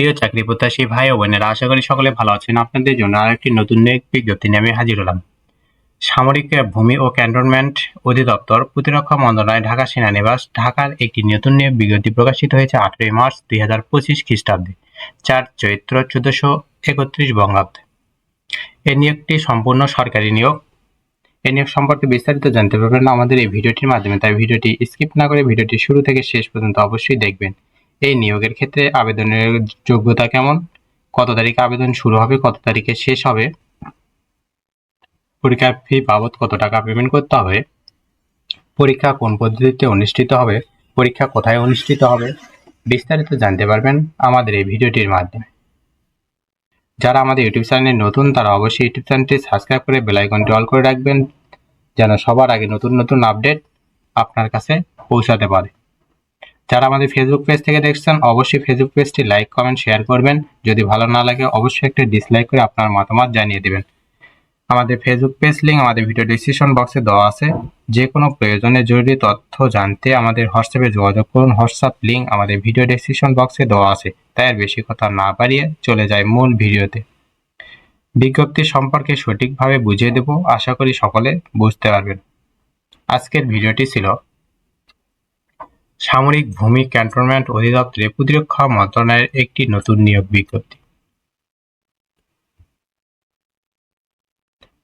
প্রিয় চাকরি প্রত্যাশী ভাই ও বোনেরা, আশা করি সকলে ভালো আছেন। আপনাদের জন্য আরেকটি নতুন বিজ্ঞপ্তি নিয়ে আমি হাজির হলাম। সামরিক ভূমি ও ক্যান্টনমেন্ট অধিদপ্তর প্রতিরক্ষা মন্ত্রণালয় ঢাকা সেনানিবাস ঢাকার একটি নতুন নিয়োগ বিজ্ঞপ্তি প্রকাশিত হয়েছে আটই মার্চ দুই হাজার পঁচিশ খ্রিস্টাব্দে, চার চৈত্র চোদ্দশো একত্রিশ বঙ্গাব্দে। এই নিয়োগটি সম্পূর্ণ সরকারি নিয়োগ। এই নিয়োগ সম্পর্কে বিস্তারিত জানতে পারবেন আমাদের এই ভিডিওটির মাধ্যমে। তাই ভিডিওটি স্কিপ না করে ভিডিওটি শুরু থেকে শেষ পর্যন্ত অবশ্যই দেখবেন। এই নিয়োগের ক্ষেত্রে আবেদনের যোগ্যতা কেমন? কত তারিখে আবেদন শুরু হবে? কত তারিখে শেষ হবে? পরীক্ষার ফি বাবদ কত টাকা পেমেন্ট করতে হবে? পরীক্ষা কোন পদ্ধতিতে অনুষ্ঠিত হবে? পরীক্ষা কোথায় অনুষ্ঠিত হবে? বিস্তারিত জানতে পারবেন আমাদের এই ভিডিওটির মাধ্যমে। যারা আমাদের ইউটিউব চ্যানেলে নতুন, তারা অবশ্যই ইউটিউব চ্যানেলটি সাবস্ক্রাইব করে বেল আইকনটি অল করে রাখবেন, যেন সবার আগে নতুন নতুন আপডেট আপনার কাছে পৌঁছাতে পারে। যারা আমাদের ফেসবুক পেজ থেকে দেখছেন, অবশ্যই ফেসবুক পেজটি লাইক কমেন্ট শেয়ার করবেন। যদি ভালো না লাগে, অবশ্যই একটা ডিসলাইক করে আপনার মতামত জানিয়ে দেবেন। আমাদের ফেসবুক পেজ লিঙ্ক আমাদের ভিডিও ডিসক্রিপশন বক্সে দেওয়া আছে। যে কোনো প্রয়োজনে জরুরি তথ্য জানতে আমাদের হোয়াটসঅ্যাপে যোগাযোগ করুন। হোয়াটসঅ্যাপ লিঙ্ক আমাদের ভিডিও ডিসক্রিপশন বক্সে দেওয়া আছে। তাই আর বেশি কথা না বাড়িয়ে চলে যায় মূল ভিডিওতে বিজ্ঞপ্তি সম্পর্কে সঠিকভাবে বুঝিয়ে দেব। আশা করি সকলে বুঝতে পারবেন। আজকের ভিডিওটি ছিল সামরিক ভূমি ক্যান্টনমেন্ট অধিদপ্তরে প্রতিরক্ষা মন্ত্রণালয়ের একটি নতুন নিয়োগ বিজ্ঞপ্তি।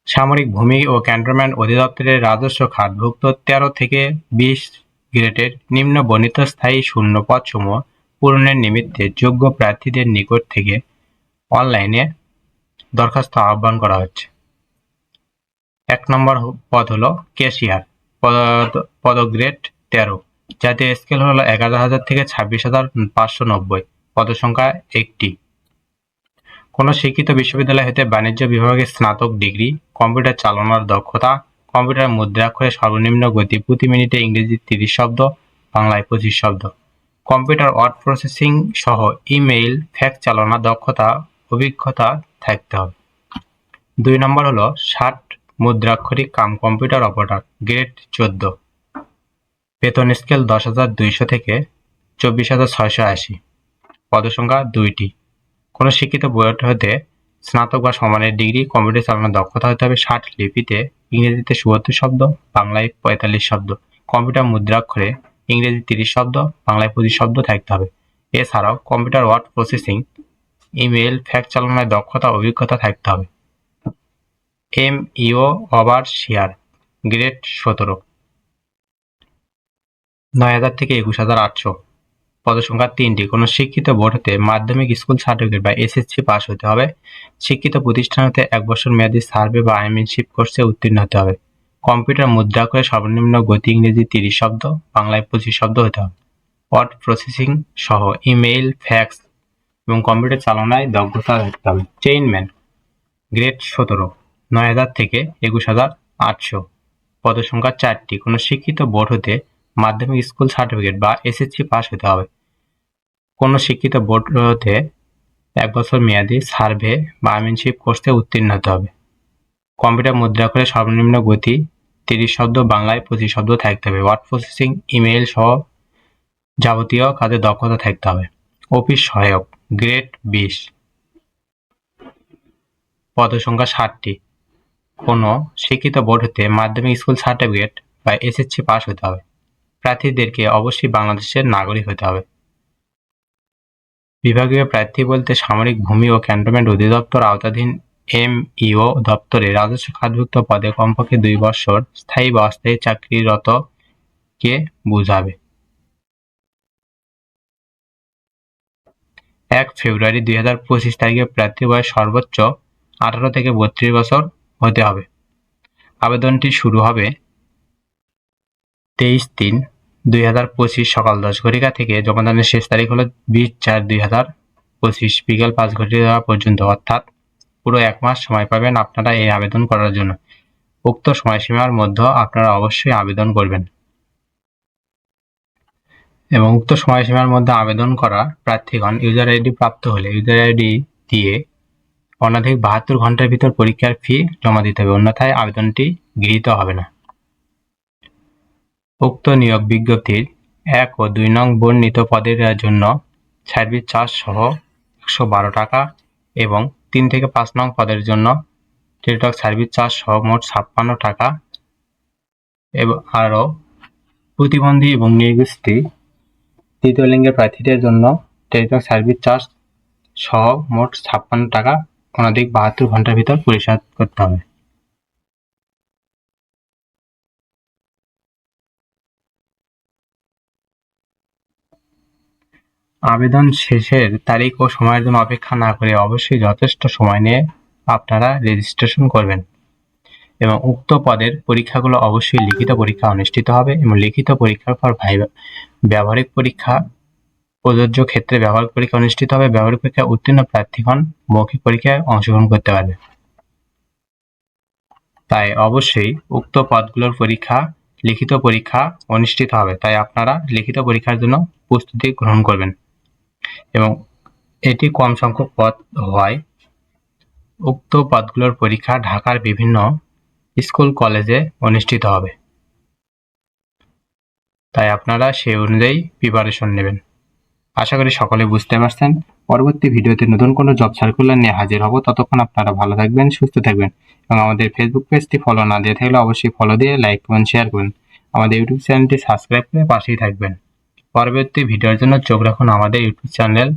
সামরিক ভূমি ও ক্যান্টনমেন্ট অধিদপ্তরের রাজস্ব খাতভুক্ত তেরো থেকে বিশ গ্রেডের নিম্ন বর্ণিত স্থায়ী শূন্য পদসমূহ পূরণের নিমিত্তে যোগ্য প্রার্থীদের নিকট থেকে অনলাইনে দরখাস্ত আহ্বান করা হচ্ছে। এক নম্বর পদ হলো ক্যাশিয়ার, পদ পদগ্রেড তেরো। জাতীয় স্কেল হলো এগারো হাজার থেকে ছাব্বিশ হাজার পাঁচশো নব্বই, পদসংখ্যা একটি। কোনো শিক্ষিত বিশ্ববিদ্যালয় হতে বাণিজ্য বিভাগে স্নাতক ডিগ্রি, কম্পিউটার চালানোর দক্ষতা, কম্পিউটার মুদ্রাক্ষরে সর্বনিম্ন গতি প্রতি মিনিটে ইংরেজি তিরিশ শব্দ, বাংলায় পঁচিশ শব্দ। কম্পিউটার ওয়ার্ড প্রসেসিং সহ ইমেইল, ফ্যাক্স চালানোর দক্ষতা, অভিজ্ঞতা থাকতে হবে। দুই নম্বর হলো ষাট মুদ্রাক্ষরিক কাম কম্পিউটার অপারেটর, গ্রেড চোদ্দ। বেতন স্কেল দশ হাজার দুইশো থেকে চব্বিশ হাজার ছয়শো আশি। পদসংখ্যা দুইটি। কোনো শিক্ষিত বোর্ড হতে স্নাতক বা সমানের ডিগ্রি, কম্পিউটার চালানোর দক্ষতা হতে হবে ষাট লিপিতে, ইংরেজিতে চুয়াত্তর শব্দ, বাংলায় পঁয়তাল্লিশ শব্দ। কম্পিউটার মুদ্রাক্ষরে ইংরেজি তিরিশ শব্দ, বাংলায় পঁচিশ শব্দ থাকতে হবে। এছাড়াও computer word processing email fax চালানোর দক্ষতা, অভিজ্ঞতা থাকতে হবে। এম ইও ওভার শেয়ার, গ্রেড সতেরো। নয় হাজার থেকে একুশ হাজার আটশো। পদসংখ্যা তিনটি। কোনো শিক্ষিত বোর্ড হতে মাধ্যমিক স্কুল সার্টিফিকেট বা এসএসসি পাস হতে হবে। শিক্ষিত প্রতিষ্ঠান হতে এক বছর মেয়াদী সার্ভে বা আইনশিপ কোর্সে উত্তীর্ণ হতে হবে। কম্পিউটার মুদ্রা করে সর্বনিম্ন গতি ইংরেজি তিরিশ শব্দ, বাংলায় পঁচিশ শব্দ হতে হবে। ওয়ার্ড প্রসেসিং সহ ইমেইল, ফ্যাক্স এবং কম্পিউটার চালনায় দক্ষতা থাকতে হবে। চেইনম্যান গ্রেড সতেরো, নয় হাজার থেকে একুশ হাজার আটশো। পদসংখ্যা চারটি। কোনো শিক্ষিত বোর্ড হতে মাধ্যমিক স্কুল সার্টিফিকেট বা এসএসসি পাস হতে হবে। কোনো শিক্ষিত বোর্ড হতে এক বছর মেয়াদী সার্ভে বা আমিনশিপ কোর্সে উত্তীর্ণ হতে হবে। কম্পিউটার মুদ্রা করে সর্বনিম্ন গতি, তিরিশ শব্দ বাংলায় পঁচিশ শব্দ থাকতে হবে। ওয়ার্ড প্রসেসিং ইমেইল সহ যাবতীয় কাজে দক্ষতা থাকতে হবে। অফিস সহায়ক গ্রেড বিশ। পদসংখ্যা ষাটটি। কোনো শিক্ষিত বোর্ড হতে মাধ্যমিক স্কুল সার্টিফিকেট বা এসএসসি পাস হতে হবে। প্রার্থীদেরকে অবশ্যই বাংলাদেশের নাগরিক হতে হবে। বিভাগীয় প্রার্থী বলতে সামরিক ভূমি ও ক্যান্টনমেন্ট অধিদপ্তর আওতাধীন এমইও দপ্তরে রাজস্ব খাতভুক্ত পদে কমপক্ষে দুই বছর স্থায়ী বা অস্থায়ী চাকরিরত কে বুঝাবে? এক ফেব্রুয়ারি দুই হাজার পঁচিশ তারিখে প্রার্থী বয়স সর্বোচ্চ আঠারো থেকে বত্রিশ বছর হতে হবে। আবেদনটি শুরু হবে তেইশ তিন দুই হাজার পঁচিশ সকাল দশ ঘটিকা থেকে জমাদানের শেষ তারিখ হলো বিশ চার দুই হাজার পঁচিশ বিকেল পাঁচ ঘটিকা পর্যন্ত। অর্থাৎ পুরো এক মাস সময় পাবেন আপনারা এই আবেদন করার জন্য। উক্ত সময়সীমার মধ্যে আপনারা অবশ্যই আবেদন করবেন। এবং উক্ত সময়সীমার মধ্যে আবেদন করা প্রার্থীগণ ইউজার আইডি প্রাপ্ত হলে ইউজার আইডি দিয়ে অনধিক বাহাত্তর ঘণ্টার ভিতর পরীক্ষার ফি জমা দিতে হবে। অন্যথায় আবেদনটি গৃহীত হবে না। উক্ত নিয়োগ বিজ্ঞপ্তির এক ও দুই নং বর্ণিত পদের জন্য সার্ভিস চার্জ সহ একশো বারো টাকা এবং তিন থেকে পাঁচ নং পদের জন্য টেলিটক সার্ভিস চার্জ সহ মোট ছাপ্পান্ন টাকা এবং আরও প্রতিবন্ধী এবং নির্গোষ্ঠী তৃতীয় লিঙ্গের প্রার্থীদের জন্য টেলিটক সার্ভিস চার্জ সহ মোট ছাপ্পান্ন টাকা অনধিক বাহাত্তর ঘণ্টার ভিতর পরিশোধ করতে হবে। আবেদন শেষের তারিখ ও সময়ের জন্য অপেক্ষা না করে অবশ্যই যথেষ্ট সময় নিয়ে আপনারা রেজিস্ট্রেশন করবেন। এবং উক্ত পদের পরীক্ষাগুলো অবশ্যই লিখিত পরীক্ষা অনুষ্ঠিত হবে এবং লিখিত পরীক্ষার পর ভাইবা ব্যবহারিক পরীক্ষা, প্রযোজ্য ক্ষেত্রে ব্যবহারিক পরীক্ষা অনুষ্ঠিত হবে, ব্যবহারিক পরীক্ষায় উত্তীর্ণ প্রার্থীগণ মৌখিক পরীক্ষায় অংশগ্রহণ করতে পারবে। তাই অবশ্যই উক্ত পদগুলোর পরীক্ষা, লিখিত পরীক্ষা অনুষ্ঠিত হবে। তাই আপনারা লিখিত পরীক্ষার জন্য প্রস্তুতি গ্রহণ করবেন। এবং এটি কম সংখ্যক পদ হওয়ায় উক্ত পদগুলোর পরীক্ষা ঢাকার বিভিন্ন স্কুল, কলেজে অনুষ্ঠিত হবে। তাই আপনারা সেই অনুযায়ী প্রিপারেশন নেবেন। আশা করি সকলে বুঝতে পারছেন। পরবর্তী ভিডিওতে নতুন কোনো জব সার্কুলার নিয়ে হাজির হব। ততক্ষণ আপনারা ভালো থাকবেন, সুস্থ থাকবেন এবং আমাদের ফেসবুক পেজটি ফলো না দিয়ে থাকলে অবশ্যই ফলো দিয়ে লাইক করুন শেয়ার করুন। আমাদের ইউটিউব চ্যানেলটি সাবস্ক্রাইব করে পাশেই থাকবেন। পরবর্তী ভিডিওর জন্য চোখ রাখুন আমাদের ইউটিউব চ্যানেল।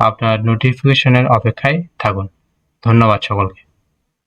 আপনার নোটিফিকেশনের অপেক্ষায় থাকুন। ধন্যবাদ সকলকে।